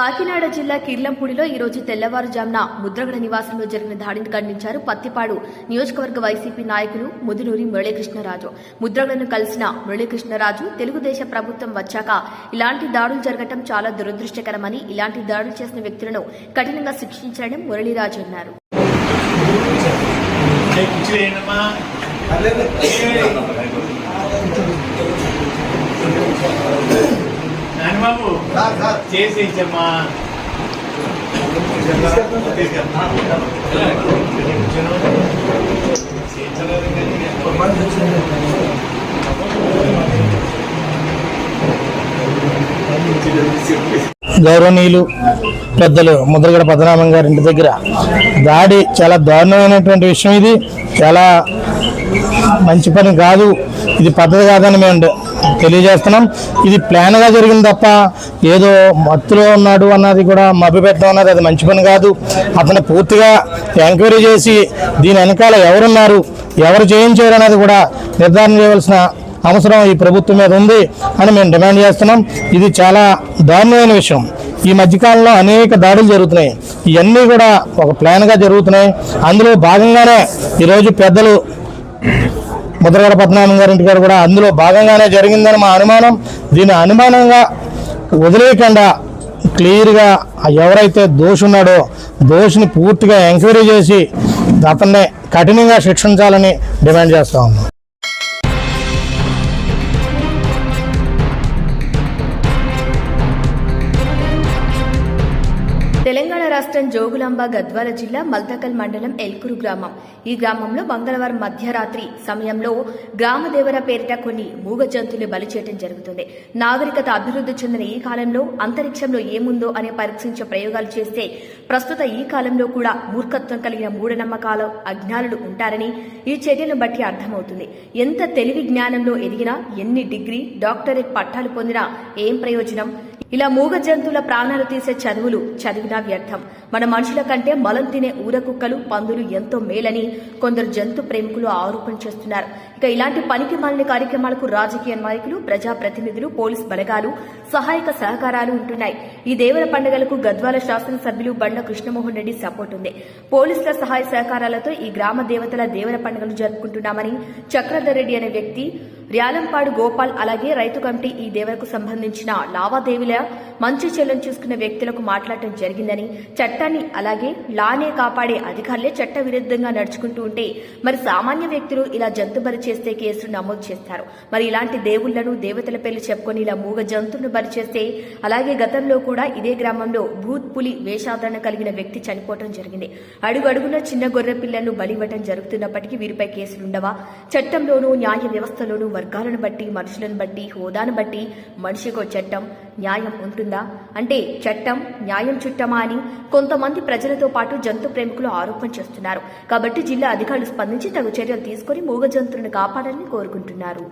కాకినాడ జిల్లా కిర్లంపూడిలో ఈరోజు తెల్లవారుజామున ముద్రగడ నివాసంలో జరిగిన దాడిని ఖండించారు పత్తిపాడు నియోజకవర్గ వైసీపీ నాయకులు ముదునూరి మురళీకృష్ణరాజు ముద్రగడను కలిసిన మురళీకృష్ణరాజు తెలుగుదేశ ప్రభుత్వం వచ్చాక ఇలాంటి దాడులు జరగటం చాలా దురదృష్టకరమని ఇలాంటి దాడులు చేసిన వ్యక్తులను కఠినంగా శిక్షించాలని మురళీరాజు అన్నారు నాన్నబాబు చేసి ఇచ్చమ్మా. గౌరవనీయులు పెద్దలు ముద్రగడ పద్మనాభం గారి ఇంటి దగ్గర. దాడి చాలా దారుణమైనటువంటి విషయం ఇది. చాలా మంచి పని కాదు. ఇది పద్ధతి కాదని మేము తెలియజేస్తున్నాం. ఇది ప్లాన్గా జరిగింది తప్ప ఏదో మత్తులో ఉన్నాడు అన్నది కూడా మభ్యపెట్టడం అన్నది అది మంచి పని కాదు. అతను పూర్తిగా ఎంక్వైరీ చేసి దీని వెనకాల ఎవరున్నారు ఎవరు చేయించారు అనేది కూడా నిర్ధారణ చేయవలసిన అవసరం ఈ ప్రభుత్వం మీద ఉంది అని మేము డిమాండ్ చేస్తున్నాం. ఇది చాలా దారుణమైన విషయం. ఈ మధ్యకాలంలో అనేక దాడులు జరుగుతున్నాయి. ఇవన్నీ కూడా ఒక ప్లాన్గా జరుగుతున్నాయి. అందులో భాగంగానే ఈరోజు పెద్దలు ముద్రగడ పద్మనాభం గారి ఇంటి గారు కూడా అందులో భాగంగానే జరిగిందని మా అనుమానం. దీని అనుమానంగా వదిలేయకుండా క్లియర్గా ఎవరైతే దోషున్నాడో దోషిని పూర్తిగా ఎంక్వైరీ చేసి అతన్ని కఠినంగా శిక్షించాలని డిమాండ్ చేస్తా ఉన్నాం. రాష్ట్రం జోగులాంబ గద్వాల జిల్లా మల్దకల్ మండలం ఎల్కురు గ్రామం. ఈ గ్రామంలో మంగళవారం మధ్యరాత్రి సమయంలో గ్రామ దేవర పేరిట కొన్ని మూగ జంతువులు బలి చేయడం జరుగుతుంది. నాగరికత అభివృద్ధి చెందిన ఈ కాలంలో అంతరిక్షంలో ఏముందో అనే పరీక్షించే ప్రయోగాలు చేస్తే ప్రస్తుత ఈ కాలంలో కూడా మూర్ఖత్వం కలిగిన మూఢనమ్మకాలు అజ్ఞానులు ఉంటారని ఈ చర్యను బట్టి అర్థమవుతుంది. ఎంత తెలివి జ్ఞానంలో ఎదిగినా ఎన్ని డిగ్రీ డాక్టరేట్ పట్టాలు పొందినా ఏం ప్రయోజనం? ఇలా మూగ జంతువుల ప్రాణాలు తీసే చదువులు చదివినా వ్యర్థం. మన మనుషుల కంటే మలం తినే ఊరకుక్కలు పందులు ఎంతో మేలని కొందరు జంతు ప్రేమికులు ఆరోపణ చేస్తున్నారు. ఇక ఇలాంటి పనికి మాలిన కార్యక్రమాలకు రాజకీయ నాయకులు ప్రజాప్రతినిధులు పోలీస్ బలగాలు సహాయక సహకారాలు ఉంటున్నాయి. ఈ దేవర పండుగలకు గద్వాల శాసనసభ్యులు బండ కృష్ణమోహన్ రెడ్డి సపోర్ట్ ఉంది. పోలీసుల సహాయ సహకారాలతో ఈ గ్రామ దేవతల దేవర పండుగలు జరుపుకుంటున్నామని చక్రధర్ రెడ్డి అనే వ్యక్తి ర్యాలంపాడు గోపాల్ అలాగే రైతు కమిటీ ఈ దేవరకు సంబంధించిన లావాదేవీల మంచి చెల్లని చూసుకున్న వ్యక్తులకు మాట్లాడటం జరిగిందని చట్టాన్ని అలాగే లానే కాపాడే అధికారులే చట్ట విరుద్ధంగా నడుచుకుంటూ ఉంటే మరి సామాన్య వ్యక్తులు ఇలా జంతు చేస్తే కేసులు నమోదు చేస్తారు. మరి ఇలాంటి దేవుళ్ళను దేవతల పేర్లు చెప్పుకొని ఇలా మూగ జంతువును బలి చేస్తే అలాగే గతంలో కూడా ఇదే గ్రామంలో భూత్ పులి వేషాదరణ కలిగిన వ్యక్తి చనిపోవడం జరిగింది. అడుగు అడుగున చిన్న గొర్రె పిల్లలను బలివ్వటం జరుగుతున్నప్పటికీ వీరిపై కేసులుండవా చట్టంలోనూ న్యాయ వ్యవస్థలోనూ వర్గాలను బట్టి మనుషులను బట్టి హోదాను బట్టి మనిషికో చట్టం న్యాయం ఉంటుందా? అంటే చట్టం న్యాయం చుట్టమా అని కొంతమంది ప్రజలతో పాటు జంతు ప్రేమికులు ఆరోపణ చేస్తున్నారు. కాబట్టి జిల్లా అధికారులు స్పందించి తగు చర్యలు తీసుకుని మూగ జంతువులను కాపాడాలని కోరుకుంటున్నారు.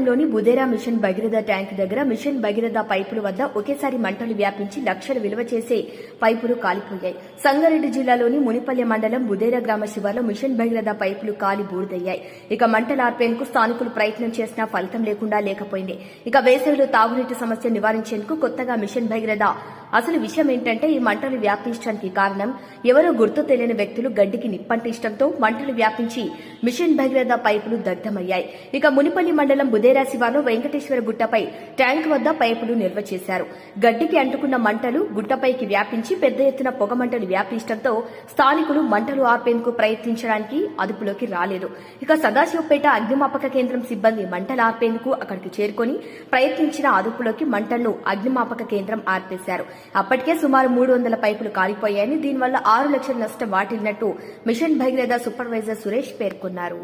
మునిపల్లి బుదేరా మిషన్ భగీరథ ట్యాంక్ దగ్గర మిషన్ భగీరథ పైపుల వద్ద ఒకేసారి మంటలు వ్యాపించి లక్షలు విలువ చేసే పైపులు కాలిపోయాయి. సంగారెడ్డి జిల్లాలోని మునిపల్లె మండలం బుదేరా గ్రామ శివార్లో మిషన్ భగీరథ పైపులు కాలి బూడిదయ్యాయి. ఇక మంటలు ఆర్పేందుకు స్థానికులు ప్రయత్నం చేసినా ఫలితం లేకుండా లేకపోయింది. ఇక వేసవిలో తాగునీటి సమస్య నివారించేందుకు కొత్తగా మిషన్ భగీరథ అసలు విషయం ఏంటంటే ఈ మంటలు వ్యాపించడానికి కారణం ఎవరో గుర్తు తెలియని వ్యక్తులు గడ్డికి నిప్పంటించడంతో మంటలు వ్యాపించి మిషన్ భగీరథ పైపులు దగ్ధమయ్యాయి. ఇక మునిపల్లి మండలం బుదేరా శివాలో వెంకటేశ్వర గుట్టపై ట్యాంక్ వద్ద పైపులు నిల్వ చేశారు. గడ్డికి అంటుకున్న మంటలు గుట్టపైకి వ్యాపించి పెద్ద ఎత్తున పొగమంటలు వ్యాపించడంతో స్థానికులు మంటలు ఆర్పేందుకు ప్రయత్నించడానికి అదుపులోకి రాలేదు. ఇక సదాశివపేట అగ్నిమాపక కేంద్రం సిబ్బంది మంటలు ఆర్పేందుకు అక్కడికి చేరుకొని ప్రయత్నించిన అదుపులోకి మంటలను అగ్నిమాపక కేంద్రం ఆర్పేశారు. అప్పటికే సుమారు మూడు వందల పైపులు కాలిపోయాయని దీనివల్ల ఆరు లక్షల నష్టం వాటిల్లినట్టు మిషన్ భగీరథ సూపర్వైజర్ సురేష్ పేర్కొన్నారు.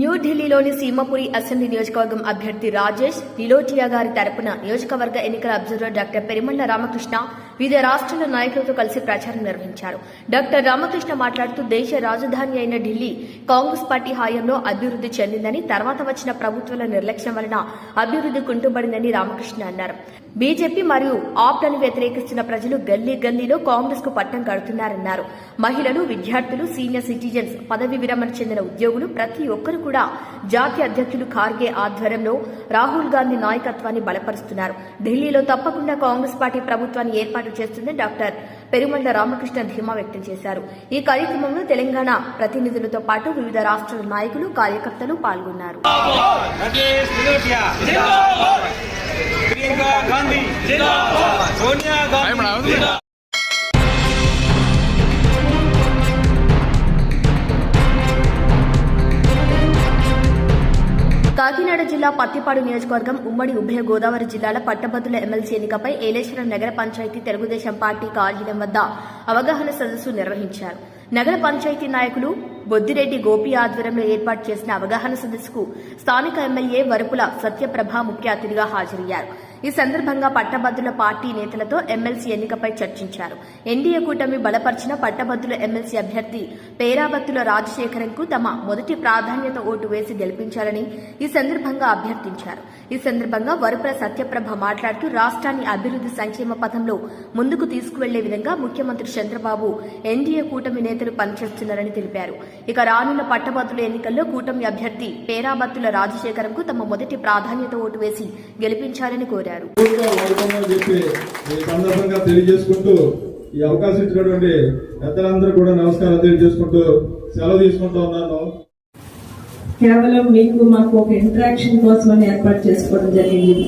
న్యూఢిల్లీలోని సీమపురి అసెంబ్లీ నియోజకవర్గం అభ్యర్థి రాజేష్ నిలోటియా గారి తరపున నియోజకవర్గ ఎన్నికల అబ్జర్వర్ డాక్టర్ పెరిమండ రామకృష్ణ వివిధ రాష్ట్రాల నాయకులతో కలిసి ప్రచారం నిర్వహించారు. డాక్టర్ రామకృష్ణ మాట్లాడుతూ దేశ రాజధాని అయిన ఢిల్లీ కాంగ్రెస్ పార్టీ హయాంలో అభివృద్ధి చెందిందని తర్వాత వచ్చిన ప్రభుత్వాల నిర్లక్ష్యం వలన అభివృద్ధి కుంటుపడిందని రామకృష్ణ అన్నారు. బీజేపీ మరియు ఆప్లను వ్యతిరేకిస్తున్న ప్రజలు గల్లీ గల్లీలో కాంగ్రెస్కు పట్టం కడుతున్నారన్నారు. మహిళలు విద్యార్థులు సీనియర్ సిటిజన్స్ పదవి విరమణ చెందిన ఉద్యోగులు ప్రతి ఒక్కరు కూడా జాతీయ అధ్యక్షులు ఖార్గే ఆధ్వర్యంలో రాహుల్ గాంధీ నాయకత్వాన్ని బలపరుస్తున్నారు. ఢిల్లీలో తప్పకుండా కాంగ్రెస్ పార్టీ ప్రభుత్వాన్ని ఏర్పాటు ఏర్పాటు చేస్తుంది డాక్టర్ పెరుమండ రామకృష్ణ ధీమా వ్యక్తం చేశారు. ఈ కార్యక్రమంలో తెలంగాణ ప్రతినిధులతో పాటు వివిధ రాష్ట్రాల నాయకులు కార్యకర్తలు పాల్గొన్నారు. జిల్లా పత్తిపాడు నియోజకవర్గం ఉమ్మడి ఉభయ గోదావరి జిల్లాల పట్టభద్రుల ఎమ్మెల్సీ ఎన్నికపై ఏలేశ్వరం నగర పంచాయతీ తెలుగుదేశం పార్టీ కార్యాలయం వద్ద అవగాహన సదస్సు నిర్వహించారు. నగర పంచాయతీ నాయకులు బొద్దిరెడ్డి గోపి ఆధ్వర్యంలో ఏర్పాటు చేసిన అవగాహన సదస్సుకు స్థానిక ఎమ్మెల్యే వరపుల సత్యప్రభ ముఖ్య అతిథిగా హాజరయ్యారు. ఈ సందర్భంగా పట్టభద్రుల పార్టీ నేతలతో ఎమ్మెల్సీ ఎన్నికపై చర్చించారు. ఎన్డీఏ కూటమి బలపరిచిన పట్టభద్రుల ఎమ్మెల్సీ అభ్యర్థి పేరాబత్తుల రాజశేఖరంకు తమ మొదటి ప్రాధాన్యత ఓటు వేసి గెలిపించాలని ఈ సందర్భంగా అభ్యర్థించారు. ఈ సందర్భంగా వరుపుల సత్యప్రభ మాట్లాడుతూ రాష్ట్రాన్ని అభివృద్ధి సంక్షేమ పథంలో ముందుకు తీసుకువెళ్ళే విధంగా ముఖ్యమంత్రి చంద్రబాబు ఎన్డీఏ కూటమి నేతలు పనిచేస్తున్నారని తెలిపారు. ఇక రానున్న పట్టభద్రుల ఎన్నికల్లో కూటమి అభ్యర్థి పేరాబత్తుల రాజశేఖరంకు తమ మొదటి ప్రాధాన్యత ఓటు వేసి గెలిపించాలని కోరారు. తెలియజేసుకుంటూ ఈ అవకాశం ఇచ్చినటువంటి పెద్దలందరూ కూడా నమస్కారం తెలియజేసుకుంటూ సెలవు తీసుకుంటూ ఉన్నాను. కేవలం మీకు మాకు ఒక ఇంటరాక్షన్ కోసం ఏర్పాటు చేసుకోవడం జరిగింది.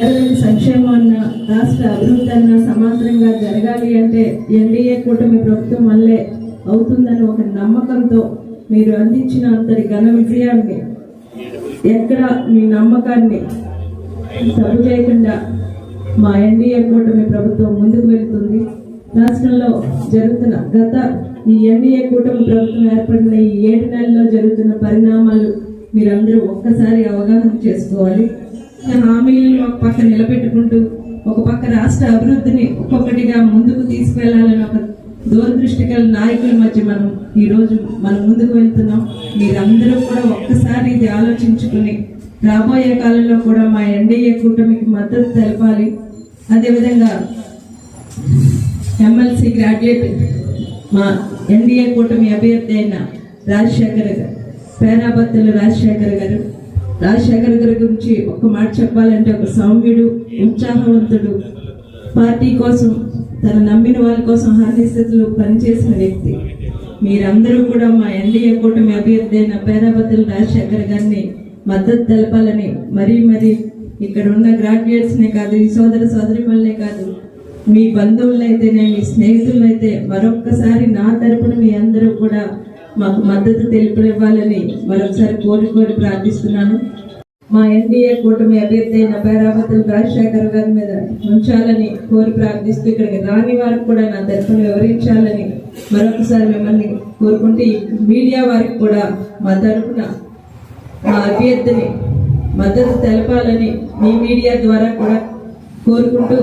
అదే సంక్షేమం అన్న రాష్ట్ర అభివృద్ధి అన్న సమాంతరంగా జరగాలి అంటే ఎన్డీఏ కూటమి ప్రభుత్వం వల్లే అవుతుందని ఒక నమ్మకంతో మీరు అందించిన అంతటి ఘన విజయాన్ని ఎక్కడ మీ నమ్మకాన్ని సభ చేయకుండా మా ఎన్డీఏ కూటమి ప్రభుత్వం ముందుకు వెళుతుంది. రాష్ట్రంలో జరుగుతున్న గత ఈ ఎన్డీఏ కూటమి ప్రభుత్వం ఏర్పడిన ఈ ఏడు నెలల్లో జరుగుతున్న పరిణామాలు మీరందరూ ఒక్కసారి అవగాహన చేసుకోవాలి. హామీలను ఒక పక్క నిలబెట్టుకుంటూ ఒక పక్క రాష్ట్ర అభివృద్ధిని ఒక్కొక్కటిగా ముందుకు తీసుకెళ్ళాలని ఒక దూరదృష్టి గల నాయకుల మధ్య మనం ఈరోజు మనం ముందుకు వెళ్తున్నాం. మీరందరూ కూడా ఒక్కసారి ఇది ఆలోచించుకుని రాబోయే కాలంలో కూడా మా ఎన్డీఏ కూటమికి మద్దతు తెలపాలి. అదేవిధంగా ఎమ్మెల్సీ గ్రాడ్యుయేట్ మా ఎన్డీఏ కూటమి అభ్యర్థి అయిన రాజశేఖర్ గారు పేరాబత్తుల రాజశేఖర్ గారు. రాజశేఖర్ గారి గురించి ఒక మాట చెప్పాలంటే ఒక సౌమ్యుడు ఉత్సాహవంతుడు పార్టీ కోసం తన నమ్మిన వాళ్ళ కోసం హానిస్థితులు పనిచేసిన వ్యక్తి. మీరందరూ కూడా మా ఎన్డీఏ కూటమి అభ్యర్థి అయిన పేరాబత్తుల రాజశేఖర్ గారిని మద్దతు తెలపాలని మరీ మరీ ఇక్కడ ఉన్న గ్రాడ్యుయేట్స్నే కాదు ఈ సోదర సోదరిమల్లే కాదు మీ బంధువులైతేనే మీ స్నేహితులైతే మరొక్కసారి నా తరపున మీ అందరూ కూడా మాకు మద్దతు తెలిపివ్వాలని మరొకసారి కోరి కోరి ప్రార్థిస్తున్నాను. మా ఎన్డీఏ కూటమి అభ్యర్థి అయిన పేరావతుల రాజశేఖర్ గారి మీద ఉంచాలని కోరి ప్రార్థిస్తూ ఇక్కడికి రాని వారికి కూడా నా తరఫున వివరించాలని మరొకసారి మిమ్మల్ని కోరుకుంటూ మీడియా వారికి కూడా మా తరఫున మా అభ్యర్థిని మద్దతు తెలపాలని మీ మీడియా ద్వారా కూడా కోరుకుంటూ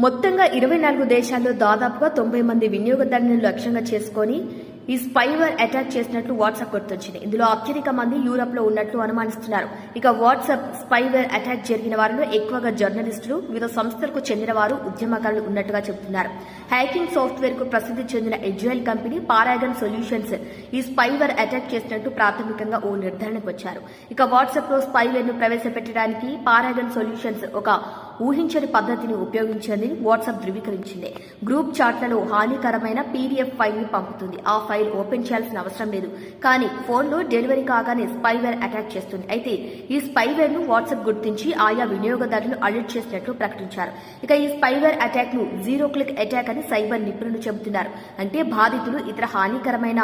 మొత్తంగా ఇరవై నాలుగు దేశాల్లో దాదాపుగా తొంభై మంది వినియోగదారులను లక్ష్యంగా చేసుకొని ఈ స్పైవర్ అటాక్ చేసినట్లు వాట్సాప్ గుర్తొచ్చింది. ఇందులో అత్యధిక మంది యూరప్లో ఉన్నట్లు అనుమానిస్తున్నారు. ఇక వాట్సాప్ స్పైవర్ అటాక్ జరిగిన వారిలో ఎక్కువగా జర్నలిస్టులు వివిధ సంస్థలకు చెందిన వారు ఉద్యమకారులు ఉన్నట్టుగా చెబుతున్నారు. హ్యాకింగ్ సాఫ్ట్వేర్కు ప్రసిద్ధి చెందిన ఎజ్యువల్ కంపెనీ పారాగన్ సొల్యూషన్స్ ఈ స్పైవర్ అటాక్ చేసినట్టు ప్రాథమికంగా ఓ నిర్ధారణకు వచ్చారు. ఇక వాట్సాప్లో స్పైవేర్ను ప్రవేశపెట్టడానికి పారాగన్ సొల్యూషన్స్ ఒక ఊహించని పద్ధతిని ఉపయోగించని వాట్సాప్ ధృవీకరించింది. గ్రూప్ చాట్లలో హానికరమైన పీడిఎఫ్ ఫైల్ని పంపుతుంది. ఆ ఫైల్ ఓపెన్ చేయాల్సిన అవసరం లేదు. కానీ ఫోన్లో డెలివరీ కాగానే స్పైవేర్ అటాక్ చేస్తుంది. అయితే ఈ స్పైవేర్ను వాట్సాప్ గుర్తించి ఆయా వినియోగదారులను అలర్ట్ చేసినట్లు ప్రకటించారు. ఇక ఈ స్పైవేర్ అటాక్ను జీరో క్లిక్ అటాక్ అని సైబర్ నిపుణులు చెబుతున్నారు. అంటే బాధితులు ఇతర హానికరమైన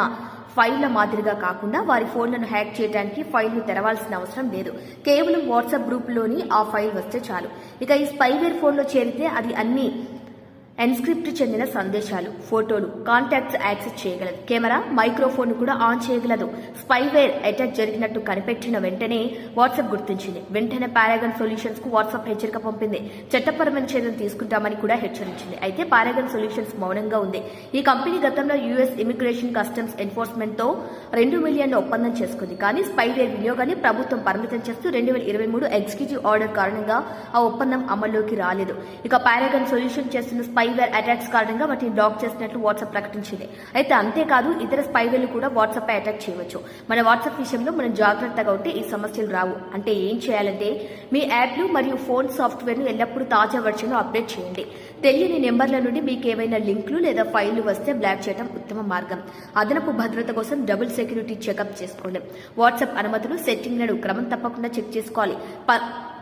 ఫైళ్ళ మాదిరిగా కాకుండా వారి ఫోన్లను హ్యాక్ చేయడానికి ఫైల్ను తెరవాల్సిన అవసరం లేదు. కేవలం వాట్సాప్ గ్రూప్లోని ఆ ఫైల్ వస్తే చాలు. ఇక ఈ స్పైవేర్ ఫోన్లో చేరితే అది అన్ని ఎన్స్క్రిప్ట్ చెందిన సందేశాలు ఫోటోలు కాంటాక్ట్స్ యాక్సెస్ చేయగలదు. కెమెరా మైక్రోఫోన్ కూడా ఆన్ చేయగలదు. స్పైవేర్ అటాక్ జరిగినట్టు కనిపెట్టిన వెంటనే వాట్సాప్ గుర్తించింది. వెంటనే పారాగన్ సొల్యూషన్స్కు వాట్సాప్ హెచ్చరిక పంపింది. చట్టపరమైన చర్యలు తీసుకుంటామని కూడా హెచ్చరించింది. అయితే పారాగన్ సొల్యూషన్స్ మౌనంగా ఉంది. ఈ కంపెనీ గతంలో యుఎస్ ఇమిగ్రేషన్ కస్టమ్స్ ఎన్ఫోర్స్మెంట్తో రెండు మిలియన్ల ఒప్పందం చేసుకుంది. కానీ స్పైవేర్ వినియోగాన్ని ప్రభుత్వం పరిమితం చేస్తూ రెండు వేల ఇరవై మూడు ఎగ్జిక్యూటివ్ ఆర్డర్ కారణంగా ఆ ఒప్పందం అమల్లోకి రాలేదు. ఇక పారాగన్ సొల్యూషన్ చేస్తున్న స్పై స్పైవేర్ అటాక్స్ కారణంగా వాటిని బ్లాక్ చేసినట్లు వాట్సాప్ ప్రకటించింది. అయితే అంతేకాదు ఇతర స్పైవేర్లు కూడా వాట్సాప్ పై అటాక్ చేయవచ్చు. మన వాట్సాప్ విషయంలో మనం జాగ్రత్తగా ఉంటే ఈ సమస్యలు రావు. అంటే ఏం చేయాలంటే మీ యాప్లు మరియు ఫోన్ సాఫ్ట్వేర్ను ఎల్లప్పుడూ తాజా వర్షన్లో అప్డేట్ చేయండి. తెలియని నెంబర్ల నుండి మీకు ఏవైనా లింకులు లేదా ఫైళ్ళు వస్తే బ్లాక్ చేయడం ఉత్తమ మార్గం. అదనపు భద్రత కోసం డబుల్ సెక్యూరిటీ చెకప్ చేసుకోండి. వాట్సాప్ అనుమతులు సెట్టింగ్లను క్రమం తప్పకుండా చెక్ చేసుకోవాలి. ప-